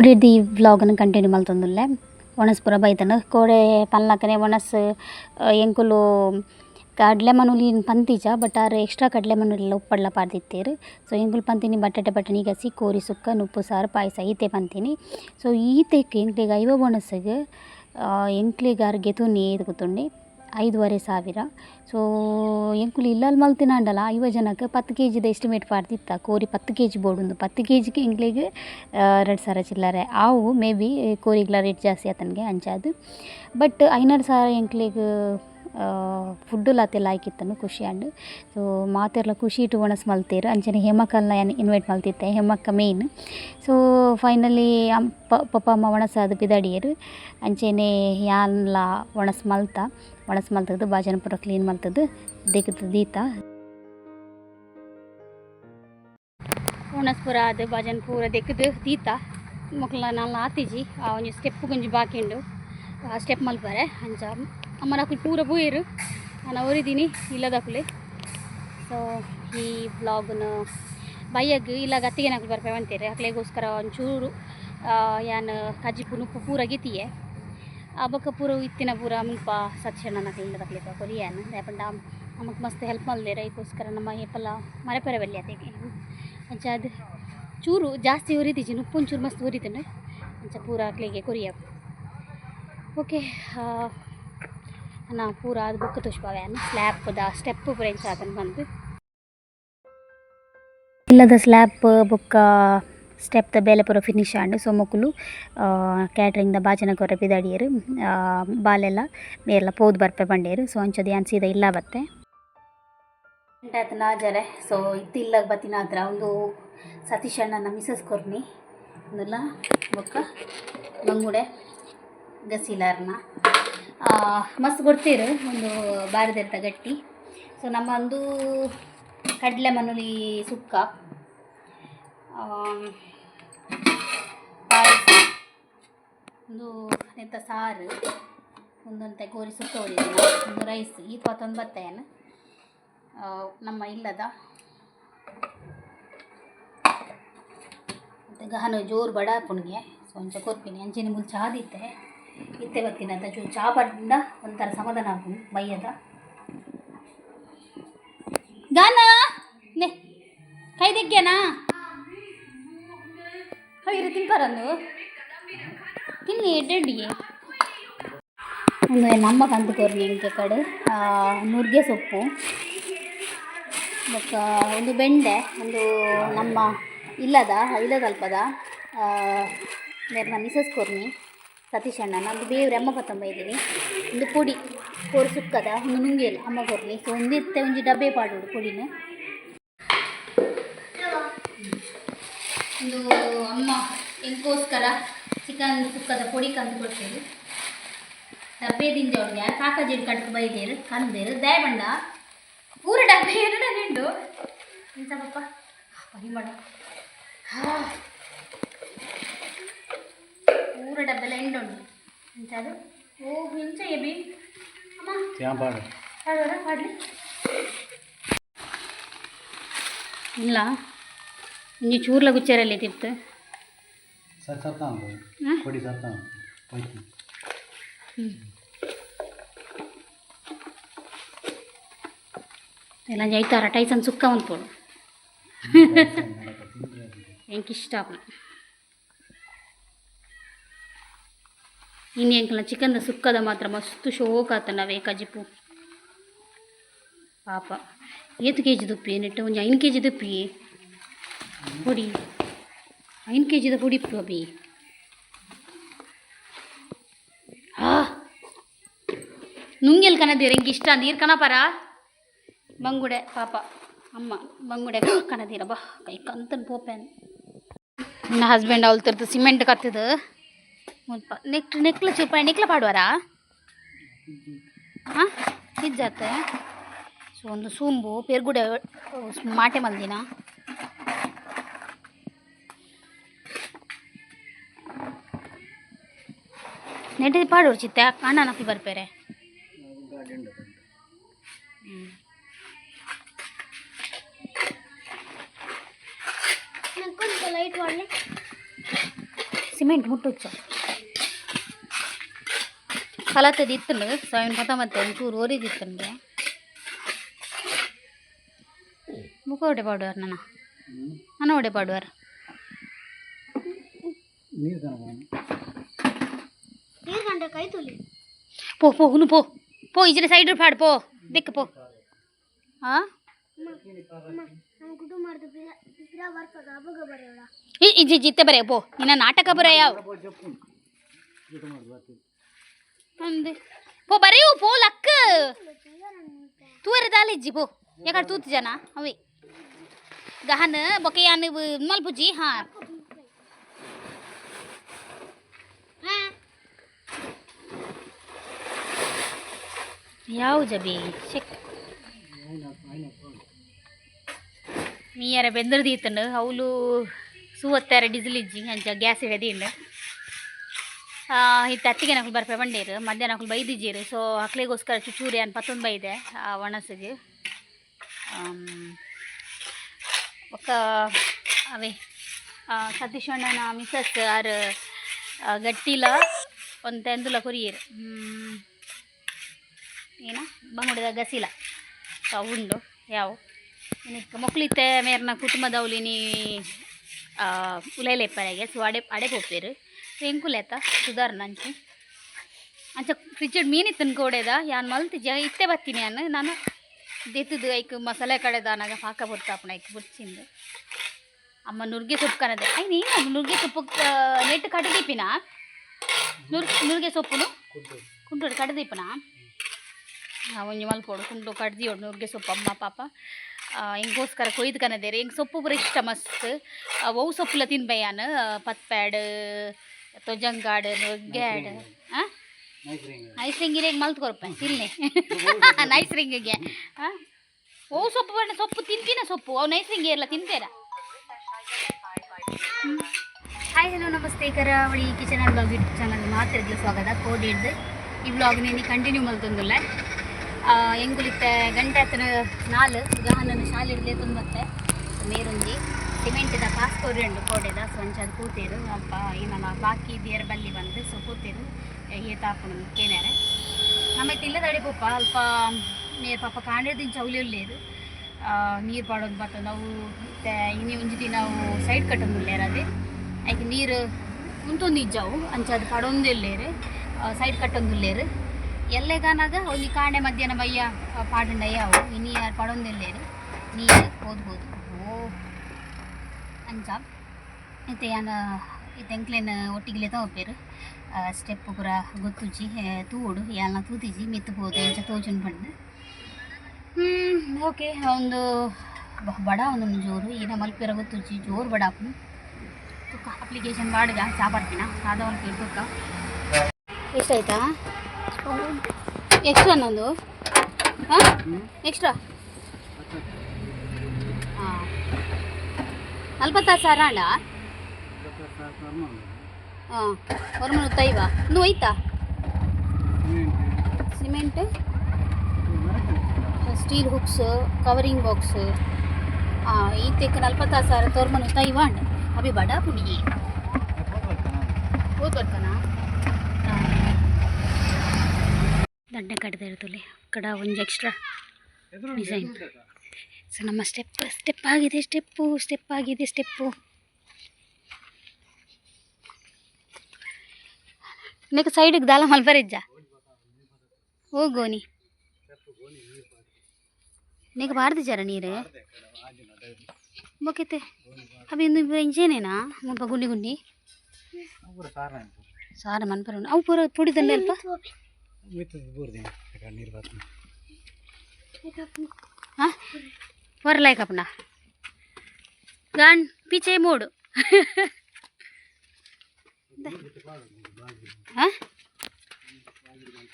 ಕೋಡಿದ್ದು ಈ ವ್ಲಾಗನ್ನು ಕಂಟಿನ್ಯೂ ಮಲ್ತೊಂದುಲ್ಲೆ ಒಣಸ್ಪುರ ಬೈತನ ಕೋಡೆ ಪಲ್ನಕ್ಕನೆ ಒಣಸ್ ಎಂಕುಲು ಕಡ್ಲೆ ಮನುಲಿ ಪಂತಿಜ ಬಟ್ ಆರು ಎಕ್ಸ್ಟ್ರಾ ಕಡ್ಲೆ ಮನುಲೆಲ್ಲ ಉಪ್ಪಡ್ಲ ಪಾಡ್ದಿತ್ತೇರು ಸೊ ಎಂಕುಲು ಪಂತಿನಿ ಬಟಾಟೆ ಬಟಣಿ ಗಸಿ ಕೋರಿ ಸುಕ್ಕ ಉಪ್ಪು ಸಾರು ಪಾಯಸ ಈತೆ ಪಂತಿನಿ ಸೊ ಈತೆಕ್ ಎಂಕ್ಲೆಗ್ ಐವ ಬೊಣಸ್ಗ್ ಎಂಕ್ಲೆಗ್ ಆರ್ಗೆ ತುನಿ ಏದು ಗೊತ್ತುಂಡಿ ಐದುವರೆ ಸಾವಿರ ಸೊ ಎಂಕುಲು ಇಲ್ಲಲ್ ಮಲ್ತಿನಾಂಡಲ ಐವ ಜನಕ್ಕೆ ಪತ್ತು ಕೆ ಜಿದ ಎಸ್ಟಿಮೇಟ್ ಪಾಡ್ದಿತ್ತ ಕೋರಿ ಪತ್ತು ಕೆ ಜಿ ಬೋಡುಂದು ಪತ್ತು ಕೆ ಜಿಗೆ ಎಂಕ್ಲೆಗ್ ಎರಡು ಸಾವಿರ ಚಿಲ್ಲರೆ. ಆವು ಮೇ ಬಿ ಕೋರಿಗ್ಲ ರೇಟ್ ಜಾಸ್ತಿ ಆತನಿಗೆ ಅಂಚಾದು ಬಟ್ ಐನೂರು ಸಾವಿರ ಎಂಕ್ಲೆಗ್ ಫುಡ್ ಲಾತೆ ಲಾಯ್ಕಿತ್ತನು ಖುಷಿ ಆಂಡ್. ಸೊ ಮಾತೆರ್ಲ ಖುಷಿ ಇಟ್ಟು ಒಣಸ್ ಮಲ್ತೀರು. ಅಂಚನೆ ಏನು ಇನ್ವೈಟ್ ಮಲ್ತಿತ್ತೆ, ಹೇಮಕ್ಕ ಮೇಯ್ನ್ ಸೊ ಫೈನಲಿ ಪಪ್ಪ ಅಮ್ಮ ಒಣಸಾದ ಬಿದಾಡಿಯರು. ಅಂಚೆನೆ ಯಾನ್ಲ ಒಣಸ್ ಮಲ್ತ. ಒಣಸ್ ಮಲ್ತದ್ದು ಬಾಜನ ಪೂರ ಕ್ಲೀನ್ ಮಲ್ತದ್ದು ದಿಗ್ದು ದೀತ. ಒಣಸ್ ಪೂರ ಅದು ಬಾಜನ ಪೂರ ದಿಗ್ದು ದೀತ. ಮಕ್ಕಳ ನಾಲ್ ಆತಿಜಿ ಆ ಒಂಜಿ ಸ್ಟೆಪ್ ಗುಂಜಿ ಬಾಕಿಂಡು. ಆ ಸ್ಟೆಪ್ ಮಲ್ಪಾರೆ ಅಂಚ ಅಮ್ಮ ನಾಕು ಪೂರ ಬೂಯರು. ನಾನು ಅವರಿದ್ದೀನಿ ಇಲ್ಲದಾಕುಲೆ ಸೊ ಈ ಬ್ಲಾಗ್ನ ಬೈಯಗ್ ಇಲ್ಲ ಗತ್ತಿಗೆ ನಾಕು ಬರ್ಪೆ ಅಂತೀರಿ. ಅಕ್ಲೆಗೋಸ್ಕರ ಒಂಚೂರು ಏನು ಕಜ್ಜಿಪು ನುಪ್ಪು ಪೂರ ಗಿತಿಯೆ. ಬೊಕ್ಕ ಪೂರ ಇತ್ತಿನ ಪೂರ ಮುಲ್ಪ ಸತ್ಯಣ್ಣ ನಕ್ಲು ಇಲ್ಲದಕ್ಲಿಪ್ಪ ಕೊರಿಯಾನ್ ಯಾಪಂಡ ನಮಗೆ ಮಸ್ತ್ ಹೆಲ್ಪ್ ಮಲ್ದೇರ ಇದಕ್ಕೋಸ್ಕರ ನಮ್ಮ ಏಪಲ್ಲ ಮರೆಪರೆ ಬಲ್ಲಿ ಅತೆಗೆ ಅಂಚ ಅದು ಚೂರು ಜಾಸ್ತಿ ಉರಿದಿಜಿ ಉಪ್ಪೊಂಚೂರು ಮಸ್ತ್ ಉರಿತಂಡು ಅಂಚ ಪೂರ ಅಕ್ಲಿಗೆ ಕೊರಿಯ ಓಕೆ ನಾ ಪೂರ ಅದು ಬುಕ್ ಸ್ಲ್ಯಾಪ್ ಸ್ಲ್ಯಾಪ್ದ ಸ್ಟೆಪ್ ಪೂರ ಇಂಚ ಅದನ್ನು ಬಂದು ಇಲ್ಲದ ಸ್ಲ್ಯಾಪ್ ಬುಕ್ಕ ಸ್ಟೆಪ್ದ ದ ಪೂರ finish and so catering the ಬಾಚನ ಕೊರ ಬಾಲೆಲ್ಲ ಬೇರೆಲ್ಲ ಪೋದು ಬರ್ಪೆ ಬಂಡಿಯರು. ಸೊ ಅಂಚದು ಏನು ಸೀದಾ ಇಲ್ಲ ಬತ್ತೆ. ಆಯ್ತು ನಾಜರೆ ಸೊ ಇತ್ತಿಲ್ಲ ಬತ್ತಿನ ಹತ್ರ. ಒಂದು ಸತೀಶ್ ಅಣ್ಣನ ಮಿಸಸ್ ಕೊರ್ನಿ. ಒಂದಲ್ಲ ಬೊಕ್ಕ ಮಂಗುಡೆ ಗಸಿಲಾರ್ನ. ಮಸ್ತ್ ಕೊಡ್ತೀರು ಒಂದು ಬಾರದಿರ್ತ ಗಟ್ಟಿ. ಸೊ ನಮ್ಮ ಒಂದು ಕಡಲೆ ಮನುಲಿ ಸುಕ್ಕ. ಒಂದು ಎಂತ ಸಾರು ಒಂದೊಂತೆ ಗೋರಿ ಸುತ್ತೋರಿ ಒಂದು ರೈಸ್ ಈ ಬತ್ತಾಯನ ನಮ್ಮ ಇಲ್ಲದ ಮತ್ತು ಗಹನ ಜೋರು ಬಡ ಪುಣ್ಗೆ, ಸೊ ಒಂಚ ಕೊರ್ಪಿನಿ ಅಂಚಿನ ಮುಂಚೆ ಆದಿತ್ತೆ ದಿತ್ತೆ ಇತ್ತೆ ಬತ್ತಿನ ಅಂತ ಚೂ ಚಾ ಪಡ್ಡ ಒಂಥರ ಸಮಾಧಾನ ಆಗುನು ಬೈಯದ ಗಾನ ನೆ, ಕೈ ದಿಗ್ಗೇನಾ ತಿನ್ಪಾರಂದು ತಿನ್ನಿ ಎಡ್ಡೆಡ್ಡಿಗೆ ಒಂದು ನಮ್ಮ ಕಂತು ಕೊರ್ನಿ ಇಂಕೆ ಕಡೆ ನುಗ್ಗೆ ಸೊಪ್ಪು, ಮತ್ತು ಒಂದು ಬೆಂಡೆ, ಒಂದು ನಮ್ಮ ಇಲ್ಲದ ಇಲ್ಲದಲ್ಪದ ನನ್ನ ಮಿಸಸ್ ಕೊರ್ನಿ ಸತೀಶ್ ಅಣ್ಣ ನಂದು ಬೇವ್ರೆ ಅಮ್ಮ ಪತ್ತೊಂಬ ಇದ್ದೀನಿ ಒಂದು ಪುಡಿ, ಕೋರ್ ಸುಕ್ಕದ, ಒಂದು ನುಂಗೇಲು ಅಮ್ಮ ಕೊರ್ನಿ ಸೊ ಒಂದಿತ್ತೆ ಒಂಜಿ ಡಬ್ಬೆ ಪಾಡೋಡು ಪುಡಿನ. ಒಂದು ಅಮ್ಮ, ಎಂಕೋಸ್ಕರ ಚಿಕನ್ ಸುಕ್ಕದ ಪುಡಿ ಕಂದು ಕೊಡ್ತೇವೆ. ಡಬ್ಬೆ ದಿಂಜೋಡ್ಗೆ ಕಾಕಜಿಡ್ ಕಟ್ಕು ಬೈದೇರು ಕಂದೇರು ದಯಬಂಡ. ಪೂರ ಡಬ್ಬೆ ಎರಡು ನಿಂಡು. ಎಂತ ಪಪ್ಪ ಪರಿಮಳ ಹಾ. ಪೂರ ಡಬ್ಬೆಲ್ಲ ಎಂಡುಂಡು ಎಂತ ಅದು ಓ ಹಿಂಚ ಎಬಿ. ಅಮ್ಮ. ಪಾಡೋರ ಪಾಡ್ಲಿ. ಇಲ್ಲ. ಇಂಜಿ ಚೂರ್ಲ ಗುಚ್ಚರಲ್ಲಿ ತಿರ್ತು ಸರ್ ಸತ್ತ ಕೊಡಿ ಸತ್ತ ಹೋಯ್ತು ಎಲ್ಲ ಜೈತಾರ ಟೈಸನ್ ಸುಕ್ಕ ಅಂದ್ಕೊಡು ಎಂಕ್ ಇಷ್ಟ ಆಪನ ಇನ್ನು ಎಂಕಲ್ನ ಚಿಕನ್ದ ಸುಕ್ಕದ ಮಾತ್ರ ಮಸ್ತ್ ಶೋಕ್ ಆತನ ಕಜಿಪು ಪಾಪ. ಏತು ಕೆ ಜಿ ದುಪ್ಪಿ ನೆಟ್ಟು ಒಂಜಿ ಐನು ಕೆ ಜಿ ದುಪ್ಪಿ. ಪುಡಿ ಐನು ಕೆ ಜಿದ ಪುಡಿ ಅಬಿ ಹಾ ನುಂಗೆಲ್ ಕನದೀರ ಹಿಂಗೆ ಇಷ್ಟ. ನೀರು ಕಣಪರ? ಬಂಗುಡೆ, ಪಾಪ. ಅಮ್ಮ, ಬಂಗುಡೆ ಕಣದೀರ. ಬಾ, ಕೈ ಕಂತನ್ ಪೋಪೆನ್. ನನ್ನ ಹಸ್ಬೆಂಡ್ ಅವಳು ತರ್ದು ಸಿಮೆಂಟ್ ಕತ್ತದು ನೆಕ್ ನೆಕ್ಲ ಚೂಪ ನೆಕ್ಲ ಪಾಡುವಾರಾ? ಹಾಂ ಇಜ್ಜಾತೆ ಸೊ ಒಂದು ಸೂಂಬು, ಪೆರ್ಗುಡೆ ಮಾಟೆ ಮಲ್ದಿನ ನೆಟ್ಟಿದ್ದು ಪಾಡೋರು ಚಿತ್ತೆ ಅಣ್ಣ ನಕ್ಕಿ ಬರ್ಪೇರೆ ಲೈಟ್ ಮಾಡಲಿ ಸಿಮೆಂಟ್ ಮುಟ್ಟುಚ್ಚ ಕಲತ್ತದ ಇತ್ತಲು ಸಾವಿನ ಪತ ಮತ್ತೆ ಒಂಚೂರು ಓರಿದಿತ್ತಂಗೆ ಮುಖ ಹೊಡೆ ಪಾಡುವಾರ ನನ್ನ ನನ್ನ ಹೊಡೆ ಪಾಡುವಾರ ನೀರು ಕಣ ಪೋ ಪೋ ಹುನು ಪೋ ಪೋ ಈಜಿನ ಸೈಡ್ ಪಾಡು ಪೋ ದಿಕ್ಕ ಪೋ ಹಾ ಈ ಇಜ್ಜಿ ಜಿತ್ತೆ ಬರೆಯ ಪೋ ನಿನ್ನ ನಾಟಕ ಬರೆಯ ಯಾವ ಅಂದೆ ಪೋ ಬರೆಯು ಪೋ ಲಕ್ಕ ತೂರ ದಾಲಿ ಇಜ್ಜಿ ಪೋ ಯಾಕಡೆ ತೂತ್ ಜನ ಅವೆ ಗಹನ ಬೊಕೆಯಾನ ಮಲ್ಪುಜಿ ಹಾ ಯಾವ ಜಬಿ ಚೆಕ್ ಮೀಯರ ಬೆಂದರ್ದೀತಂಡು ಅವಳು ಸೂವತ್ತಾರ ಡೀಸೆಲ್ ಇಜ್ಜಿ ಅಂಚ ಗ್ಯಾಸ್ ಹಿಡಿದಿಂಡು ಇತ್ತು ಅತ್ತಿಗೆ ನಕಲು ಬರ್ಪೆ ಬಂಡೇರು ಮಧ್ಯಾಹ್ನ ನಕಲು ಬೈದಿಜ್ಜೀರು ಸೊ ಅಕ್ಲಿಗೋಸ್ಕರ ಚುಚೂರಿ ಅನ್ ಪತ್ತೊಂದು ಬೈದೆ ಆ ಒಣಸಿಗೆ ಒಕ್ಕ, ಅವೇ ಸತೀಶ್ ಅಣ್ಣನ ಮಿಸಸ್ ಆರು ಗಟ್ಟಿಲ, ಒಂದು ತೆಂದುಲ ಕೊರಿಯರು. ಏನ? ಬಂಗುಡದ ಗಸಿಲ. ಸೊ ಉಂಡು ಯಾವ? ಮೊಕ್ಲಿತ್ತೆ ಮೇರ್ನ ಕುಟುಂಬದವಲಿನಿ ಉಲೈಲೆಪ್ಪರೆಗೆ ಸೊ ಅಡೆ ಅಡೆ ಹೋಗ್ತೀರಿ. ಎಂಕುಲೆತ ಸುಧಾರಣ ಅಂಚೆ ಅಂಚ ಫ್ರಿಜ್ಜಡ್ ಮೀನಿತ್ತು ಅನ್ಕೋಡೆದ ಯಾನ್ ಮಲ್ತಿಜ್ಜ ಇತ್ತೆ ಬತ್ತೀನಿ ನಾನು ನಾನು ದೆತ್ತದು ಐಕ್ ಮಸಾಲೆ ಕಡೆದಾನಾಗ ಪಾಕ ಬರ್ತಾಪಣ ಐಕ್ ಬುಡ್ಸಿಂದು. ಅಮ್ಮ ನುರ್ಗೆ ಸೊಪ್ಪು ಕನದೆ ಐ ನೀನು ನುರ್ಗೆ ಸೊಪ್ಪು ನೆಟ್ಟು ಕಟದೀಪಿನ ನುರ್ ನುರ್ಗೆ ಸೊಪ್ಪುನು? ಕುಂಟು ಕಟದೀಪನ ಒಂಜಿ ಮಲ್ಪೋಡು ಕೊಡ್ಕೊಂಡು ಕಡ್ದು ನುರ್ಗೆ ಸೊಪ್ಪು. ಅಮ್ಮ, ಪಾಪ ಹಿಂಗೋಸ್ಕರ ಕೊಯ್ದು ಕನದೇರಿ ಹಿಂಗೆ ಸೊಪ್ಪು ಪೂರ ಇಷ್ಟ ಮಸ್ತ್. ಅವು ಸೊಪ್ಪುಲ ತಿನ್ಬಯ್ಯಾನ ಪತ್ಪ್ಯಾಡ್ ತೊಜಂಗಾಡ್ ಗ್ಯಾಡ್ ನೈಸ್ ರಿಂಗ್ ನೈಸ್ ಮಲ್ತು ಕೊರಪ್ಪ? ತಿನ್ನಿ. ನೈಸ್ ರಿಂಗಿಗೆ ಹಾಂ ಓ ಸೊಪ್ಪು ಬಣ್ಣ, ಸೊಪ್ಪು ತಿಂತೀನ ಸೊಪ್ಪು? ಅವು ನೈಸ್ ರಿಂಗಿ ಎಲ್ಲ ತಿಂತೀರ? ಹಾಯ್ ಹಲೋ ನಮಸ್ತೆ Karavali kitchen and blog YouTube channel ಮಾತ್ರ ಸ್ವಾಗತ. ಕೋಡ್ ಹಿಡ್ದು ಈ ಬ್ಲಾಗ್ ನೀನು ಕಂಟಿನ್ಯೂ ಮಲ್ತೊಂದುಲ್ಲ. ಎಂಗುಲಿತ್ತೆ ಗಂಟೆ ಹತ್ತನ ನಾಲ್ ಗಹನನ್ನು ಶಾಲೆ ಹಿಡ್ದೆ ತುಂಬತ್ತೆ. ಮೇರುಂಜಿ ಸಿಮೆಂಟಿದ ಕಾಸ್ಕೋರಿ ಉಂಡು ಕೋಡೆದ ಸೊ ಅಂಚದು ಕೂತೇರು. ಅಲ್ಪ ಏನಲ್ಲ ಬಾಕಿ ದೇರ್ ಬಲ್ಲಿ ಬಂದು ಸೊ ಕೂತೇರು. ಏತಾಪುಣ ಕೇನಾರೆ ನಮ್ಮೈತೆ ಇಲ್ಲದ ಅಡಿ ಪಪ್ಪ ಅಲ್ಪ, ನೀರು ಪಾಪ ಕಾಂಡಿರ್ದಿನ ಚೌಲಿ ಆ, ನೀರು ಪಾಡೋದು ಬರ್ತದೆ ನಾವು ಇನ್ನಿ ಒಂಜಿ ದಿನ ನಾವು ಸೈಡ್ ಕಟ್ಟೊಂದು ಉಳ್ಳೇರು ಅದೇ. ಐಕೆ ನೀರು ಕುಂತೊಂದು ಇಜ್ಜವು ಅಂಚಾದ ಪಡೊಂದು ಸೈಡ್ ಕಟ್ಟೊಂದು ಎಲ್ಲೆಗಾನಾಗ ಒಂದು ಕಾಂಡೆ ಮಧ್ಯಾಹ್ನ ಬಯ್ಯ ಪಾಡಂಡಯ್ಯ ಅಯ್ಯಾವು ಇನ್ನು ಯಾರು ಪಡೊಂದು ಇಲ್ಲೇರು ಓ ಓದ್ಬೋದು? ಓ ಅಂಚ ಮತ್ತೆ ಯಾನ ತೆಂಕ್ಲೆನ ಒಟ್ಟಿಗೆ ತಗೋಪೇರು. ಸ್ಟೆಪ್ ಪೂರ ಗೊತ್ತುಜಿ ತೂಡು, ಯಾಲ್ನ ತೂತಿಜಿ ಮೆತ್ತಬೋದು ಎಂಚ ತೋಚನ್ ಬಂದು ಹ್ಮ್, ಓಕೆ, ಒಂದು ಬಡ ಒಂದು ಜೋರು, ಈನ ಮಲ್ಪೆರ ಗೊತ್ತುಜಿ ಜೋರು ಬಡ ತುಕ್ಕ ಅಪ್ಲಿಕೇಶನ್ ಬಾಡ್ಗ ಚಾ ಬರ್ತೀನ? ಸಾದ ಮಲ್ಪೇರು ತುಕ್ಕ ಎಷ್ಟಾಯ್ತಾ? ಎಕ್ಸ್ಟ್ರಾ ನಂದು ಹಾಂ ಎಕ್ಸ್ಟ್ರಾ ಹಾಂ ನಲ್ವತ್ತು ಸಾವಿರ ಅಣ್ಣ ಹಾಂ ಹೊರಮನ ತೈವ ಇನ್ನು ಹೋಯ್ತಾ cement steel hooks covering box ಹಾಂ ಈತೆಕ್ ನಲ್ವತ್ತಾರು ಸಾವಿರ ತೋರ್ಮನು ತೈವ ಅಂಡ್ ಅಭಿ ಬಡ ಪುಡಿ ಓದ್ ಬರ್ತಾನ ದಂಡೆ ಕಡ್ದೆ ಇರ್ತಲೆ ಕಡ ಒಂದು ಎಕ್ಸ್ಟ್ರಾ ಡಿಸೈನ್ ಸೊ ನಮ್ಮ ಸ್ಟೆಪ್ ಸ್ಟೆಪ್ ಆಗಿದೆ ಸ್ಟೆಪ್ಪು ಸ್ಟೆಪ್ ಆಗಿದೆ ಸ್ಟೆಪ್ಪು నీకు సైడ్కి దాలా మలపరిజ్జా ఓ గోని నీకు పారదిచ్చారా నీరు బొక్కైతే అవి ఎందుకు ఇంచేనేనా ముప్ప గుండి గుండి సార మనపరు అవు పూర పొడి తల్లి वर लायक अपना गान पीछे मोड़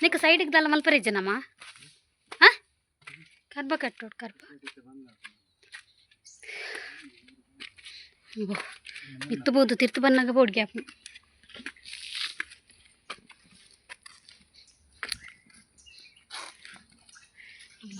నీకు సైడ్కి దళ మల్పరేజ్జనమ్మా కర్బ కట్టోడు కర్బ ಬಿತ್ತು ಬೋದು ತಿರ್ತು ಬನ್ನಾಗ ಬೋಡ್ಗೆ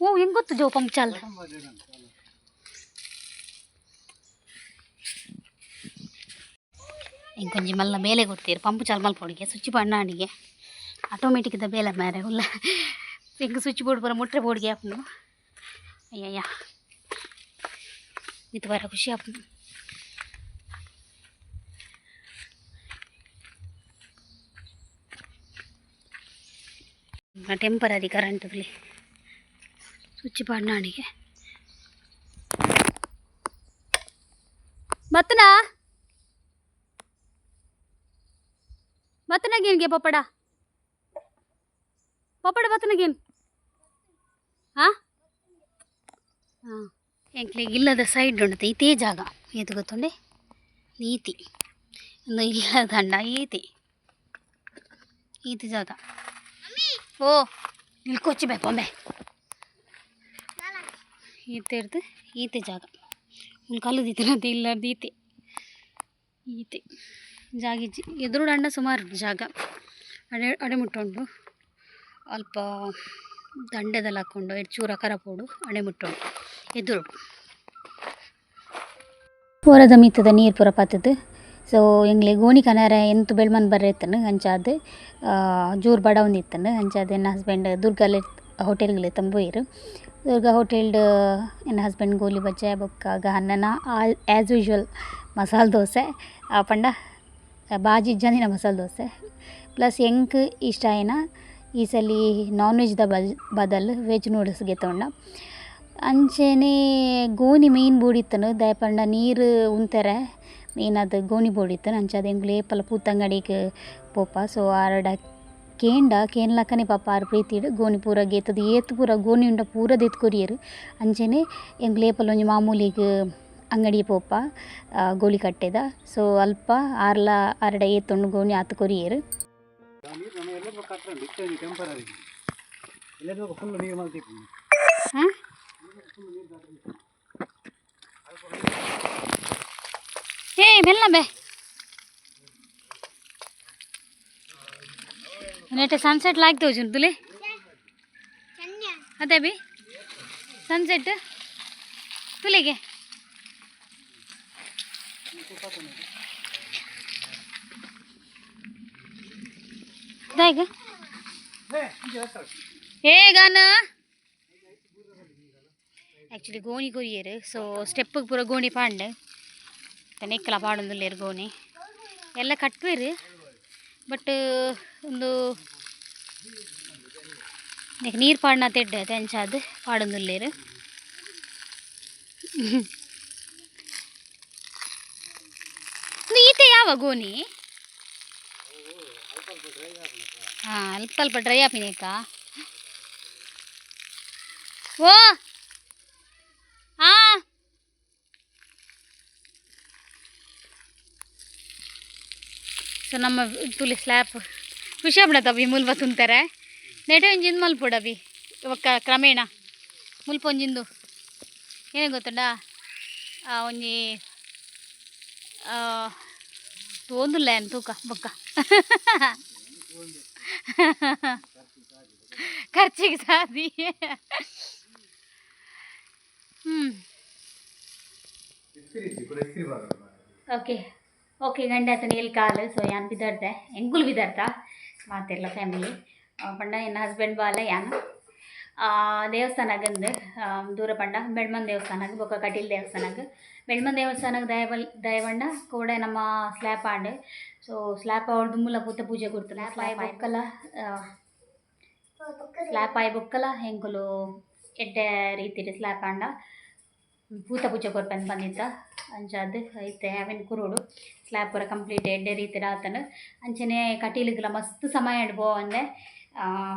ఓ ఇంకొత్త జోపం చాలు ఇంకొంచెం మళ్ళీ మేలే కొడుతారు పంపు చల్మల పొడిగే స్విచ్ పడినా అడిగే ಆಟೋಮೆಟಿಕ್ ಇದ್ದ ಬೇಲ ಮೇರೆ ಉಲ್ಲ ಹೆಂಗೆ ಸ್ವಿಚ್ ಬೋರ್ಡ್ ಬರೋ ಮುಟ್ರೆ ಬೋರ್ಡ್ಗೆ ಹಾಕೊಂಡು ಅಯ್ಯಯ್ಯ ಇದು ಬರೋ ಖುಷಿ ಹಾಕೊಂಡು ಟೆಂಪರರಿ ಕರೆಂಟ್ದಲ್ಲಿ ಸ್ವಿಚ್ ಪಡಿನಾಡಿಗೆ ಮತ್ತನ? ಬತ್ತನಗೇನ್ಗೆ ಪಪ್ಪಡ. ಪಪ್ಪಡ ಬತ್ತನಗೇನು ಹಾಂ ಹಾಂ ಎಂಕ್ಲಿಗೆ ಇಲ್ಲದ ಸೈಡ್ ಉಂಟು ಈತೇ ಜಾಗ. ಏತು ಗೊತ್ತುಂಡೆ? ನೀತಿ. ಒಂದು ಇಲ್ಲದ ದಂಡ ಈತಿ. ಈತಿ ಜಾಗ. ಓ ನಿಲ್ಕೊಚ್ಚಬೇಕು ಒಮ್ಮೆ. ಈತ ಇರ್ದು, ಈತೆ ಜಾಗ. ಒಂದು ಕಲ್ಲದಿತ್ತು ಇಲ್ಲದ ಈತೆ. ಈತೆ. ಜಾಗ ಎದುರು ಸುಮಾರು ಜಾಗ. ಅಡೆ ಅಡೆಮುಟ್ಟೊಂಡು ಅಲ್ಪ ದಂಡೆದಲ್ಲಿ ಹಾಕ್ಕೊಂಡು ಎರಡು ಚೂರ ಕರಪೋಡು ಅಡೆ ಉಂಟು ಎದುರು ಪೂರದ ಮೀತದ ನೀರು ಪೂರ ಪಾತದ್ದು. ಸೊ ಎಂಗ್ಲೆ ಗೋಣಿ ಕನಾರ ಎಂತ ಬೆಳ್ಮನ್ ಬರ್ರೆತ್ತನು ಹಂಚಾದ ಜೂರು ಬಡ ಒಂದಿತ್ತನು ಹಂಚಾದ ಎನ್ನ ಹಸ್ಬೆಂಡ್ ದುರ್ಗಲ್ಲಿ ಹೋಟೆಲ್ಗೆ ತಂಬೋಯಿರು ದುರ್ಗಾ ಹೋಟೆಲ್ಡ್ ನನ್ನ ಹಸ್ಬೆಂಡ್ ಗೋಲಿ ಬಜ್ಜೆ, ಬೊಕ್ಕ ಅನ್ನನ ಆ್ಯಸ್ ಯೂಶ್ವಲ್ ಮಸಾಲೆ ದೋಸೆ, ಆ ಪಂಡ, ಬಾಜಿ ಜನಿನ ಮಸಾಲೆ ದೋಸೆ. ಪ್ಲಸ್ ಎಂಕ್ ಇಷ್ಟ ಏನ, ಈ ಸಲ ನಾನ್ ವೆಜ್ದ ಬಲ್, ಬದಲ್ ವೆಜ್ ನೂಡಲ್ಸ್ಗೆ ತೊಗೊಂಡ. ಅಂಚೆನೆ ಗೋಣಿ ಮೀನು ಬೂಡಿತ್ತನು ದಯಪಂಡ ನೀರು ಉಂತಾರೆ ಮೇನ್ ಅದು ಗೋಣಿ ಬೋಡಿತ್ತನು ಅಂಚಾದ ಹೆಂಗ್ ಲೇಪಲ್ಲ ಪೂತಂಗಡಿಗೆ ಪೋಪ. ಸೊ ಆರಡ ಕೇಂಡ ಕೇನ್ಲಕ್ಕನೆ ಪಾಪ ಆರು ಪ್ರೀತಿಡ್ ಗೋಣಿ, ಪೂರ, ಗೇತದ, ಏತ್ ಪೂರ, ಗೋಣಿ ಉಂಡ ಪೂರ ದೆತ್ ಕೊರಿಯರು. ಅಂಚೆನೆ ಎಂಗ್ ಲೇಪಲ್ ಒಂಜಿ ಮಾಮೂಲಿಗೆ ಅಂಗಡಿ ಪೋಪ ಗೋಲಿ ಕಟ್ಟೆದ. ಸೊ, ಅಲ್ಪ ಆರ್ಲ, ಆರಡ ಏತೊಂಡು ಗೋಣಿ ಆತ ಕೊರಿಯರು. ಹೇ? ಬೆಲ್ಲ ಬೇ. ನೆಟ್ಟೆ ಸನ್ಸೆಟ್ ಲಾಗ್ತೇವೆ ಜುನ್ ತುಲೆ ಅದೇ ಬಿ ಸನ್ಸೆಟ್ ತುಲೆಗೆ ದಾಯಿಗ ಏ ಗಾನ ಆ್ಯಕ್ಚುಲಿ ಗೋಣಿ ಕೊರಿಯರು ಸೊ ಸ್ಟೆಪ್ಪಿಗೆ ಪೂರ ಗೋಣಿ ಪಾಂಡೆ ನೆಕ್ಕಲ ಪಾಡೊಂದುಲ್ಲೇರು ಗೋಣಿ ಎಲ್ಲ ಕಟ್ವೇರು ಬಟ್, ಒಂದು ನೀರು ಪಾಡ್ನ ತೆಡ್ಡೆ ತೆಂಚಾದ ಪಾಡೊಂದುಲ್ಲೇರು ಈತೆ ಯಾವ ಗೋನಿ ಹಾಂ ಅಲ್ಪ ಅಲ್ಪ ಡ್ರೈ ಆಪಿನೇಕ ಓ ಹಾಂ ಸೊ ನಮ್ಮ ತುಲಿ ಸ್ಲ್ಯಾಪ್ ಖುಷಿ ಬಿಡತ್ತವಿ ಮುಲ್ಪ ತುಂತಾರೆ ನೆಟೆ ಒಂಜಿಂದು ಮಲ್ಪುಡ ಅವಿ ಇವಕ್ಕ ಕ್ರಮೇಣ. ಮುಲ್ಪ ಒಂಜಿಂದು. ಏನೇ ಗೊತ್ತುಂಡ ಒಂಜಿ ಆ, ತೋಂದುಲ್ಲ ಏನು ತೂಕ ಬೊಕ್ಕ. ಖರ್ಚಿಗೆ ಸಾದಿ. ಹ್ಞೂ ಓಕೆ ಓಕೆ ಗಂಡ ಆತನ ಎಲ್ಲಿ ಕಾಲು ಸೊ ಯಾನ್ ಬಿದ್ದಾಡ್ದೆ? ಎಂಗುಲ್ ಬಿದ್ದಾಡ್ತ ಮಾತಿಲ್ಲ ಫ್ಯಾಮಿಲಿ ಪಂಡ ಏನು ಹಸ್ಬೆಂಡ್ ಬಾಲ ದೇವಸ್ಥಾನ ದೇವಸ್ಥಾನಗಂದು ದೂರ ಪಂಡ ಬೆಳ್ಮನ್ ದೇವಸ್ಥಾನಕ್ಕೆ ಬೊಕ್ಕ ಕಟೀಲ್ ದೇವಸ್ಥಾನಕ್ಕೆ ಬೆಳ್ಮನ್ ದೇವಸ್ಥಾನಕ್ಕೆ ದಯವಲ್ ದಯವಂಡ ಕೂಡ ನಮ್ಮ ಸ್ಲ್ಯಾಪ್ ಆಂಡ್ ಸೊ ಸ್ಲ್ಯಾಪ್ ಅವ್ರದ್ದು ಮೂಲ ಪೂತ ಪೂಜೆ ಕೊಡ್ತಾರೆ ಸ್ಲ್ಯಾಪ್ ಬೊಕ್ಕಲ ಸ್ಲ್ಯಾಪ್ ಆಯ್ ಬೊಕ್ಕಲ ಹೆಂಗುಲು ಎಡ್ಡೆ ರೀತಿ ಸ್ಲ್ಯಾಪ್ ಆಂಡ ಪೂತ ಪೂಜೆ ಕೊರ್ಪನ್ ಬಂದಿದ್ದ ಅಂಚಾದ್ ಐತೆ ಅವೆನ್ ಕುರುಡು. ಸ್ಲ್ಯಾಬ್ ಪೂರ ಕಂಪ್ಲೀಟ್ ಎಡ್ಡೆ ರೀತಿ ಆತನು ಅಂಚನೆ ಕಟೀಲಿಗೆಲ್ಲ ಮಸ್ತ್ ಸಮಯ ಇಡ್ಬೋ ಅಂದೆ.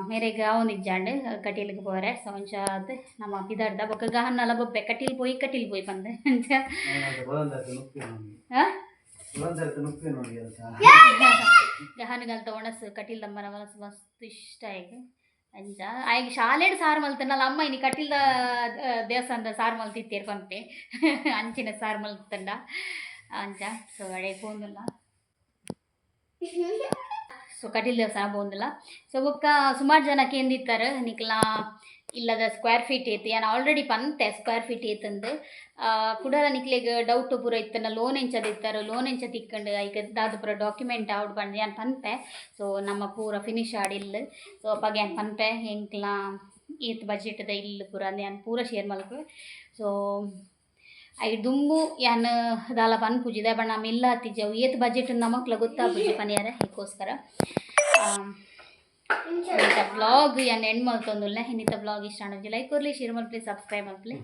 ಮೇರೆಗೆ ಅವನು ಇಜ್ಜಾಂಡು ಕಟೀಲಿಗೆ ಪೋರೆ ಸೊ ಅದು ನಮ್ಮ ಪಿದರ್ದ ಬೊಕ್ಕ ಗಹನ್ನಲ ಬೊಪ್ಪೆ ಕಟೀಲ್ ಪೋಯಿ ಕಟೀಲ್ ಪೋಯಿ ಬಂದೆ. ಅಂಚ. ಹಾನಿಗಂತ ಒಣಸ್ ಕಟೀಲ್ ದಮ್ಮನ ಒಣಸ್ ಮಸ್ತ್ ಇಷ್ಟ ಈಗ ಅಂಚ. ಆಯ್ಗೆ ಶಾಲೆಡ್ ಸಾರು ಮಲ್ತನಲ್ಲ ಅಮ್ಮ ಇನಿ ಕಟೀಲ್ದ ದೇವಸ್ಥಾನದ ಸಾರು ಮಲ್ತಿ ಪಂಪೆ. ಅಂಚಿನ ಸಾರು ಮಲ್ತಂಡ ಅಂಚ ಸೊ ಅಡೆ ಬೋಂದಲ್ಲ. ಸೊ, ಕಟೀಲ್ ದೇವಸ್ಥಾನ ಬೋಂದಲ್ಲ. ಸೊ, ಬೊಕ್ಕ ಸುಮಾರು ಜನಕ್ಕೆ ಎಂದಿತ್ತಾರೆ ನಿಕ್ಲ ಇಲ್ಲದ ಸ್ಕ್ವೇರ್ ಫೀಟ್ ಐತಿ ನಾನು ಆಲ್ರೆಡಿ ಪಂತೆ ಸ್ಕ್ವೇರ್ ಫೀಟ್ ಐತಂದು ಕುಡಲ ನಿಕ್ಲೆಗ್ ಡೌಟ್ ಪೂರ ಇತ್ತನ ಲೋನ್ ಎಂಚದ ಲೋನ್ ಎಂಚ ತಿಕ್ಕಂಡು ಈಗ ದಾದ ಪೂರ ಡಾಕ್ಯುಮೆಂಟ್ ಔಟ್ ಬಂದು ಏನು ಪಂತೆ. ಸೊ, ನಮ್ಮ ಪೂರ ಫಿನಿಶ್ ಆಡಿಲ್ಲ. ಸೊ, ಅಪ್ಪಾಗ ಏನು ಪಂತೆ, ಹೆಂಕ್ಲ, ಈತ್ ಬಜೆಟ್ದ ಇಲ್ಲ ಪೂರ ಅಂದ್ರೆ ಪೂರ ಶೇರ್ ಮಲ್ಪೆ ಸೊ ಐ ದುಂಬು ಯಾನ್, ದಾಲ ಪನ್ ಪೂಜಿದೆ, ಬಣ್ಣ ಮಿಲ್ಲ ಹತ್ತಿಜವು ಏತ್ ಬಜೆಟ್ ನಮಕ್ಲ ಗೊತ್ತಾ, ಪೂಜಿ ಪನಿಯಾರ? ಇದಕ್ಕೋಸ್ಕರ ಇನ್ನಿತ ಬ್ಲಾಗ್ ಯಾನ್ ಎಂಡ್ ಮಲ್ತೊಂದುಲ್ಲೆ ಇನ್ನಿತ ಬ್ಲಾಗ್ ಇಷ್ಟ ಲೈಕ್ ಕೊರ್ಲಿ ಶೇರ್ ಮಾಡ್ಲಿ ಸಬ್ಸ್ಕ್ರೈಬ್ ಮಲ್ಪಲಿ